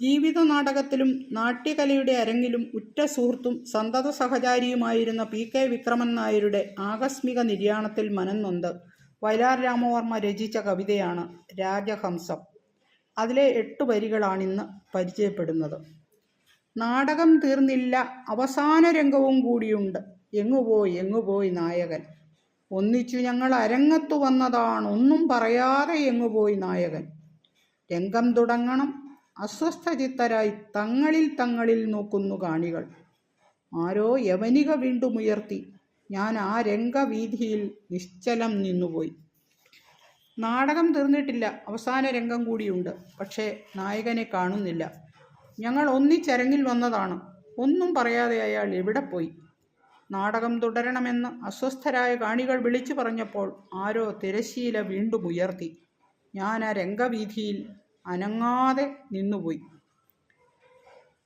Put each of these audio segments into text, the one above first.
ജീവിത നാടകത്തിലും നാട്യകലയുടെ അരങ്ങിലും ഉറ്റ സുഹൃത്തും സന്തത സഹചാരിയുമായിരുന്ന പി കെ വിക്രമൻ നായരുടെ ആകസ്മിക നിര്യാണത്തിൽ മനംനൊന്ത് വയലാർ രാമവർമ്മ രചിച്ച കവിതയാണ് രാജഹംസം. അതിലെ എട്ട് വരികളാണിന്ന് പരിചയപ്പെടുന്നത്. നാടകം തീർന്നില്ല അവസാന രംഗവും കൂടിയുണ്ട്. എങ്ങുപോയി എങ്ങുപോയി നായകൻ. ഒന്നിച്ചു ഞങ്ങൾ അരങ്ങത്തു വന്നതാണ് ഒന്നും പറയാതെ എങ്ങുപോയി നായകൻ. രംഗം തുടങ്ങണം അസ്വസ്ഥചിത്തരായി തങ്ങളിൽ തങ്ങളിൽ നോക്കുന്നു കാണികൾ. ആരോ യവനിക വീണ്ടും ഉയർത്തി. ഞാൻ ആ രംഗവീഥിയിൽ നിശ്ചലം നിന്നുപോയി. നാടകം തീർന്നിട്ടില്ല. അവസാന രംഗം കൂടിയുണ്ട്. പക്ഷേ നായകനെ കാണുന്നില്ല. ഞങ്ങൾ ഒന്നിച്ചരങ്ങിൽ വന്നതാണ്. ഒന്നും പറയാതെ അയാൾ എവിടെ പോയി? നാടകം തുടരണമെന്ന് അസ്വസ്ഥരായ കാണികൾ വിളിച്ചു പറഞ്ഞപ്പോൾ ആരോ തിരശീല വീണ്ടും ഉയർത്തി. ഞാൻ ആ രംഗവീഥിയിൽ അനങ്ങാതെ നിന്നുപോയി.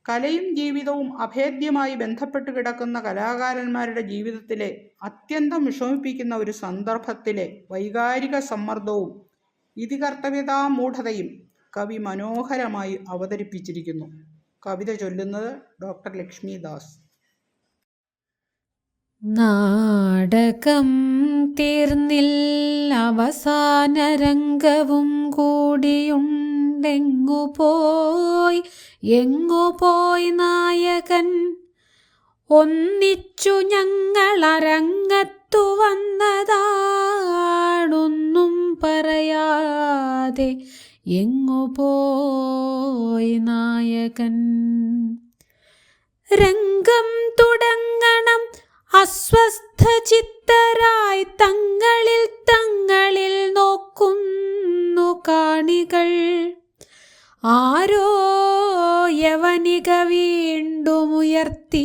കലയും ജീവിതവും അഭേദ്യമായി ബന്ധപ്പെട്ട് കിടക്കുന്ന കലാകാരന്മാരുടെ ജീവിതത്തിലെ അത്യന്തം വിഷമിപ്പിക്കുന്ന ഒരു സന്ദർഭത്തിലെ വൈകാരിക സമ്മർദ്ദവും ഇതികർത്തവ്യതാമൂഢതയും കവി മനോഹരമായി അവതരിപ്പിച്ചിരിക്കുന്നു. കവിത ചൊല്ലുന്നത് ഡോക്ടർ ലക്ഷ്മി ദാസ്. നാടകം തീർന്നില്ല. അവസാന രംഗവും കൂടിയുണ്ടെങ്ങു പോയി? എങ്ങു പോയി നായകൻ? ഒന്നിച്ചു ഞങ്ങൾ അരങ്ങത്തു വന്നതാണൊന്നും പറയാതെ എങ്ങു പോയി നായകൻ? രംഗം തുടങ്ങണം. അസ്വസ്ഥ ചിത്തരായി തങ്ങളിൽ തങ്ങളിൽ നോക്കുന്നു കാണികൾ. ആരോ യവനിക വീണ്ടുമുയർത്തി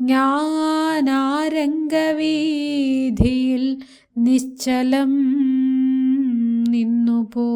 ജ്ഞാനാരംഗവീതിയിൽ നിശ്ചലം നിന്നുപോ